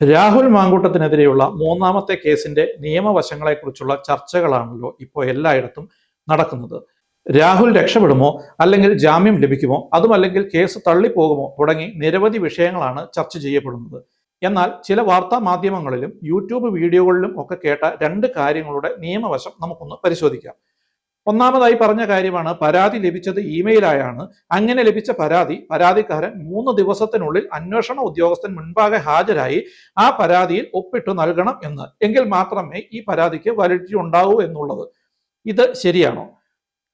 രാഹുൽ മാങ്കൂട്ടത്തിനെതിരെയുള്ള മൂന്നാമത്തെ കേസിന്റെ നിയമവശങ്ങളെക്കുറിച്ചുള്ള ചർച്ചകളാണല്ലോ ഇപ്പോൾ എല്ലായിടത്തും നടക്കുന്നത്. രാഹുൽ രക്ഷപ്പെടുമോ? അല്ലെങ്കിൽ ജാമ്യം ലഭിക്കുമോ? അതുമല്ലെങ്കിൽ കേസ് തള്ളിപ്പോകുമോ? തുടങ്ങി നിരവധി വിഷയങ്ങളാണ് ചർച്ച ചെയ്യപ്പെടുന്നത്. എന്നാൽ ചില വാർത്താ മാധ്യമങ്ങളിലും യൂട്യൂബ് വീഡിയോകളിലും ഒക്കെ കേട്ട രണ്ട് കാര്യങ്ങളുടെ നിയമവശം നമുക്കൊന്ന് പരിശോധിക്കാം. ഒന്നാമതായി പറഞ്ഞ കാര്യമാണ് പരാതി ലഭിച്ചത് ഇമെയിലായാണ് അങ്ങനെ ലഭിച്ച പരാതി പരാതിക്കാരൻ മൂന്ന് ദിവസത്തിനുള്ളിൽ അന്വേഷണ ഉദ്യോഗസ്ഥൻ മുൻപാകെ ഹാജരായി ആ പരാതിയിൽ ഒപ്പിട്ടു നൽകണം എന്ന്. എങ്കിൽ മാത്രമേ ഈ പരാതിക്ക് വാലിഡിറ്റി ഉണ്ടാവൂ എന്നുള്ളത്. ഇത് ശരിയാണോ?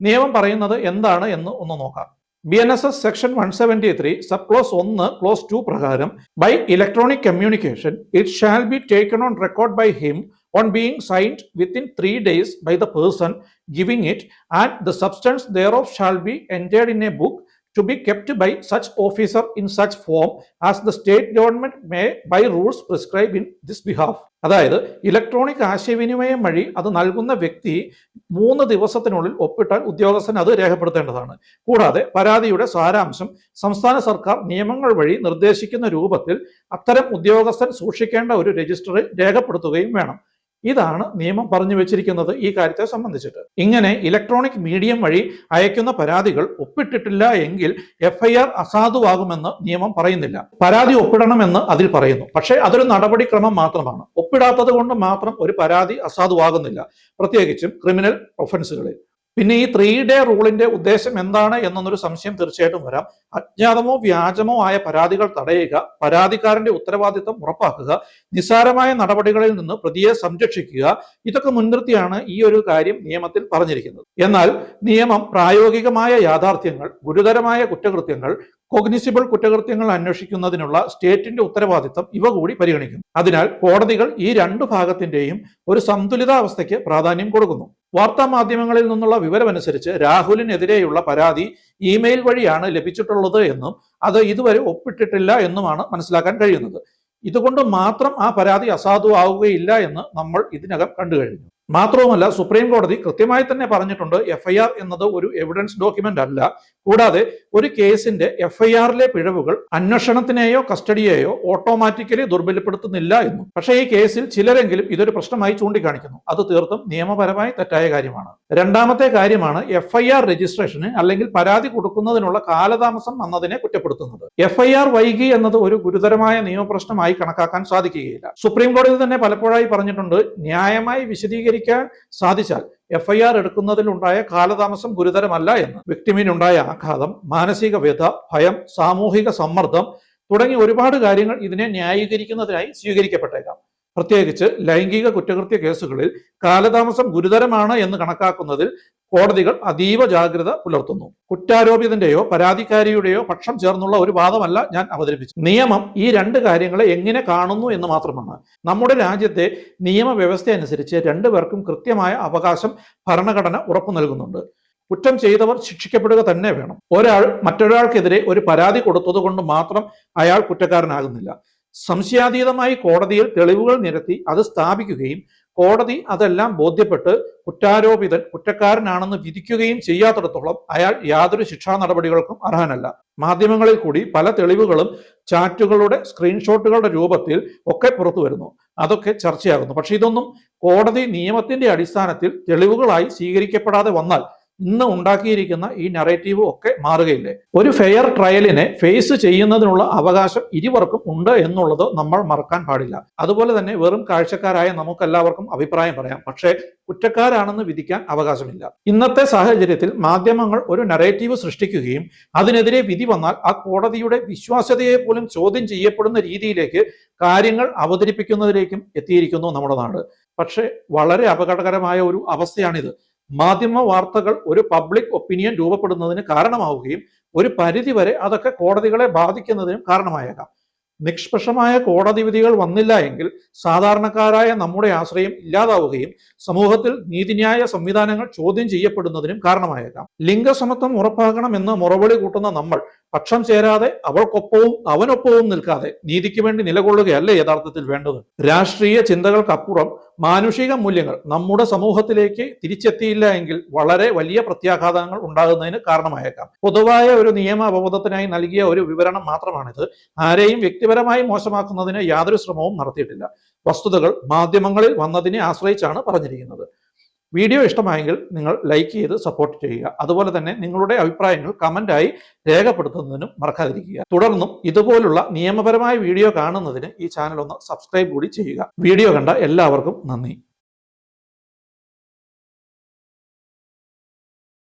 നിയമം പറയുന്നത് എന്താണ് എന്ന് ഒന്ന് നോക്കാം. B N S S section one seventy three sub clause ഒന്ന് ക്ലോസ് ടു പ്രകാരം by electronic communication it shall be taken on record by him on being signed within three days by the person giving it, and the substance thereof shall be entered in a book to be kept by such officer in such form as the state government may by rules prescribe in this behalf. അതായത് electronic ആശയവിനിമയം വഴി അത് നൽകുന്ന വ്യക്തി മൂന്ന് ദിവസത്തിനുള്ളിൽ ഒപ്പിട്ടാൽ ഉദ്യോഗസ്ഥൻ അത് രേഖപ്പെടുത്തേണ്ടതാണ് കൂടാതെ പരാതിയുടെ സാരാംശം സംസ്ഥാന സർക്കാർ നിയമങ്ങൾ വഴി നിർദ്ദേശിക്കുന്ന രൂപത്തിൽ അത്തരം ഉദ്യോഗസ്ഥൻ സൂക്ഷിക്കേണ്ട ഒരു രജിസ്റ്ററിൽ രേഖപ്പെടുത്തുകയും വേണം ഇതാണ് നിയമം പറഞ്ഞു വെച്ചിരിക്കുന്നത് ഈ കാര്യത്തെ സംബന്ധിച്ചിട്ട്. ഇങ്ങനെ ഇലക്ട്രോണിക് മീഡിയം വഴി അയക്കുന്ന പരാതികൾ ഒപ്പിട്ടിട്ടില്ല എങ്കിൽ എഫ്ഐആർ അസാധുവാകുമെന്ന് നിയമം പറയുന്നില്ല. പരാതി ഒപ്പിടണമെന്ന് അതിൽ പറയുന്നു. പക്ഷേ അതൊരു നടപടിക്രമം മാത്രമാണ്. ഒപ്പിടാത്തത് കൊണ്ട് മാത്രം ഒരു പരാതി അസാധുവാകുന്നില്ല. പ്രത്യേകിച്ചും ക്രിമിനൽ ഒഫൻസുകളിൽ പിന്നെ ഈ ത്രീ ഡേ റൂളിന്റെ ഉദ്ദേശം എന്താണ് എന്നൊരു സംശയം തീർച്ചയായിട്ടും വരാം. അജ്ഞാതമോ വ്യാജമോ ആയ പരാതികൾ തടയുക പരാതിക്കാരന്റെ ഉത്തരവാദിത്തം ഉറപ്പാക്കുക നിസ്സാരമായ നടപടികളിൽ നിന്ന് പ്രതിയെ സംരക്ഷിക്കുക ഇതൊക്കെ മുൻനിർത്തിയാണ് ഈ ഒരു കാര്യം നിയമത്തിൽ പറഞ്ഞിരിക്കുന്നത്. എന്നാൽ നിയമം പ്രായോഗികമായ യാഥാർത്ഥ്യങ്ങൾ ഗുരുതരമായ കുറ്റകൃത്യങ്ങൾ കോഗ്നിസിബിൾ കുറ്റകൃത്യങ്ങൾ അന്വേഷിക്കുന്നതിനുള്ള സ്റ്റേറ്റിന്റെ ഉത്തരവാദിത്തം ഇവ കൂടി പരിഗണിക്കുന്നു. അതിനാൽ കോടതികൾ ഈ രണ്ടു ഭാഗത്തിന്റെയും ഒരു സന്തുലിതാവസ്ഥയ്ക്ക് പ്രാധാന്യം കൊടുക്കുന്നു. വാർത്താ മാധ്യമങ്ങളിൽ നിന്നുള്ള വിവരമനുസരിച്ച് രാഹുലിനെതിരെയുള്ള പരാതി ഇമെയിൽ വഴിയാണ് ലഭിച്ചിട്ടുള്ളത് എന്നും അത് ഇതുവരെ ഒപ്പിട്ടിട്ടില്ല എന്നുമാണ് മനസ്സിലാക്കാൻ കഴിയുന്നത്. ഇതുകൊണ്ട് മാത്രം ആ പരാതി അസാധുവാകുകയില്ല എന്ന് നമ്മൾ ഇതിനകം കണ്ടു കഴിഞ്ഞു. മാത്രവുമല്ല സുപ്രീം കോടതി കൃത്യമായി തന്നെ പറഞ്ഞിട്ടുണ്ട് എഫ്ഐആർ എന്നത് ഒരു എവിഡൻസ് ഡോക്യുമെന്റ് അല്ല. കൂടാതെ ഒരു കേസിന്റെ എഫ്ഐആറിലെ പിഴവുകൾ അന്വേഷണത്തിനെയോ കസ്റ്റഡിയെയോ ഓട്ടോമാറ്റിക്കലി ദുർബലപ്പെടുത്തുന്നില്ല എന്നും. പക്ഷേ ഈ കേസിൽ ചിലരെങ്കിലും ഇതൊരു പ്രശ്നമായി ചൂണ്ടിക്കാണിക്കുന്നു. അത് തീർത്തും നിയമപരമായി തെറ്റായ കാര്യമാണ്. രണ്ടാമത്തെ കാര്യമാണ് എഫ്ഐആർ രജിസ്ട്രേഷന് അല്ലെങ്കിൽ പരാതി കൊടുക്കുന്നതിനുള്ള കാലതാമസം വന്നതിനെ കുറ്റപ്പെടുത്തുന്നത്. എഫ്ഐആർ വൈകി എന്നത് ഒരു ഗുരുതരമായ നിയമപ്രശ്നമായി കണക്കാക്കാൻ സാധിക്കുകയില്ല. സുപ്രീം കോടതി തന്നെ പലപ്പോഴായി പറഞ്ഞിട്ടുണ്ട് ന്യായമായി വിശദീകരിക്കാൻ സാധിച്ചാൽ എഫ്ഐആർ എടുക്കുന്നതിലുണ്ടായ കാലതാമസം ഗുരുതരമല്ല എന്ന്. വിക്ടിമിനുണ്ടായ ആഘാതം മാനസിക വ്യത ഭയം സാമൂഹിക സമ്മർദ്ദം തുടങ്ങി ഒരുപാട് കാര്യങ്ങൾ ഇതിനെ ന്യായീകരിക്കുന്നതിനായി സ്വീകരിക്കപ്പെട്ടേക്കാം. പ്രത്യേകിച്ച് ലൈംഗിക കുറ്റകൃത്യ കേസുകളിൽ കാലതാമസം ഗുരുതരമാണ് എന്ന് കണക്കാക്കുന്നതിൽ കോടതികൾ അതീവ ജാഗ്രത പുലർത്തുന്നു. കുറ്റാരോപിതന്റെയോ പരാതിക്കാരിയുടെയോ പക്ഷം ചേർന്നുള്ള ഒരു വാദമല്ല ഞാൻ അവതരിപ്പിച്ചു. നിയമം ഈ രണ്ട് കാര്യങ്ങളെ എങ്ങനെ കാണുന്നു എന്ന് മാത്രമാണ്. നമ്മുടെ രാജ്യത്തെ നിയമവ്യവസ്ഥ അനുസരിച്ച് രണ്ടുപേർക്കും കൃത്യമായ അവകാശം ഭരണഘടന ഉറപ്പു നൽകുന്നുണ്ട്. കുറ്റം ചെയ്തവർ ശിക്ഷിക്കപ്പെടുക തന്നെ വേണം. ഒരാൾ മറ്റൊരാൾക്കെതിരെ ഒരു പരാതി കൊടുത്തത് കൊണ്ട് മാത്രം അയാൾ കുറ്റക്കാരനാകുന്നില്ല. സംശയാതീതമായി കോടതിയിൽ തെളിവുകൾ നിരത്തി അത് സ്ഥാപിക്കുകയും കോടതി അതെല്ലാം ബോധ്യപ്പെട്ട് കുറ്റാരോപിതൻ കുറ്റക്കാരനാണെന്ന് വിധിക്കുകയും ചെയ്യാത്തിടത്തോളം അയാൾ യാതൊരു ശിക്ഷാ നടപടികൾക്കും അർഹനല്ല. മാധ്യമങ്ങളിൽ കൂടി പല തെളിവുകളും ചാറ്റുകളുടെ സ്ക്രീൻഷോട്ടുകളുടെ രൂപത്തിൽ ഒക്കെ പുറത്തു വരുന്നു. അതൊക്കെ ചർച്ചയാകുന്നു. പക്ഷെ ഇതൊന്നും കോടതി നിയമത്തിന്റെ അടിസ്ഥാനത്തിൽ തെളിവുകളായി സ്വീകരിക്കപ്പെടാതെ വന്നാൽ ഇന്ന് ഉണ്ടാക്കിയിരിക്കുന്ന ഈ നറേറ്റീവും ഒക്കെ മാറുകയില്ലേ? ഒരു ഫെയർ ട്രയലിനെ ഫേസ് ചെയ്യുന്നതിനുള്ള അവകാശം ഇരുവർക്കും ഉണ്ട് എന്നുള്ളത് നമ്മൾ മറക്കാൻ പാടില്ല. അതുപോലെ തന്നെ വെറും കാഴ്ചക്കാരായ നമുക്കെല്ലാവർക്കും അഭിപ്രായം പറയാം. പക്ഷേ കുറ്റക്കാരാണെന്ന് വിധിക്കാൻ അവകാശമില്ല. ഇന്നത്തെ സാഹചര്യത്തിൽ മാധ്യമങ്ങൾ ഒരു നറേറ്റീവ് സൃഷ്ടിക്കുകയും അതിനെതിരെ വിധി വന്നാൽ ആ കോടതിയുടെ വിശ്വാസ്യതയെ പോലും ചോദ്യം ചെയ്യപ്പെടുന്ന രീതിയിലേക്ക് കാര്യങ്ങൾ അവതരിപ്പിക്കുന്നതിലേക്കും എത്തിയിരിക്കുന്നു നമ്മുടെ നാട്. പക്ഷേ വളരെ അപകടകരമായ ഒരു അവസ്ഥയാണിത്. മാധ്യമ വാർത്തകൾ ഒരു പബ്ലിക് ഒപ്പീനിയൻ രൂപപ്പെടുന്നതിന് കാരണമാവുകയും ഒരു പരിധിവരെ അതൊക്കെ കോടതികളെ ബാധിക്കുന്നതിനും കാരണമായേക്കാം. നിഷ്പക്ഷമായ കോടതി വിധികൾ വന്നില്ല എങ്കിൽ സാധാരണക്കാരായ നമ്മുടെ ആശ്രയം ഇല്ലാതാവുകയും സമൂഹത്തിൽ നീതിന്യായ സംവിധാനങ്ങൾ ചോദ്യം ചെയ്യപ്പെടുന്നതിനും കാരണമായേക്കാം. ലിംഗസമത്വം ഉറപ്പാക്കണം എന്ന് മുറവിളി കൂട്ടുന്ന നമ്മൾ പക്ഷം ചേരാതെ അവൾക്കൊപ്പവും അവനൊപ്പവും നിൽക്കാതെ നീതിക്ക് വേണ്ടി നിലകൊള്ളുകയല്ലേ യഥാർത്ഥത്തിൽ വേണ്ടത്? രാഷ്ട്രീയ ചിന്തകൾക്കപ്പുറം മാനുഷിക മൂല്യങ്ങൾ നമ്മുടെ സമൂഹത്തിലേക്ക് തിരിച്ചെത്തിയില്ല എങ്കിൽ വളരെ വലിയ പ്രത്യാഘാതങ്ങൾ ഉണ്ടാകുന്നതിന് കാരണമായേക്കാം. പൊതുവായ ഒരു നിയമ അവബോധത്തിനായി നൽകിയ ഒരു വിവരണം മാത്രമാണിത്. ആരെയും വ്യക്തിപരമായി മോശമാക്കുന്നതിന് യാതൊരു ശ്രമവും നടത്തിയിട്ടില്ല. വസ്തുതകൾ മാധ്യമങ്ങളിൽ വന്നതിനെ ആശ്രയിച്ചാണ് പറഞ്ഞിരിക്കുന്നത്. വീഡിയോ ഇഷ്ടമായെങ്കിൽ നിങ്ങൾ ലൈക്ക് ചെയ്ത് സപ്പോർട്ട് ചെയ്യുക. അതുപോലെ തന്നെ നിങ്ങളുടെ അഭിപ്രായങ്ങൾ കമന്റായി രേഖപ്പെടുത്തുന്നതിനും മറക്കാതിരിക്കുക. തുടർന്നും ഇതുപോലുള്ള നിയമപരമായ വീഡിയോ കാണുന്നതിന് ഈ ചാനൽ ഒന്ന് സബ്സ്ക്രൈബ് കൂടി ചെയ്യുക. വീഡിയോ കണ്ട എല്ലാവർക്കും നന്ദി.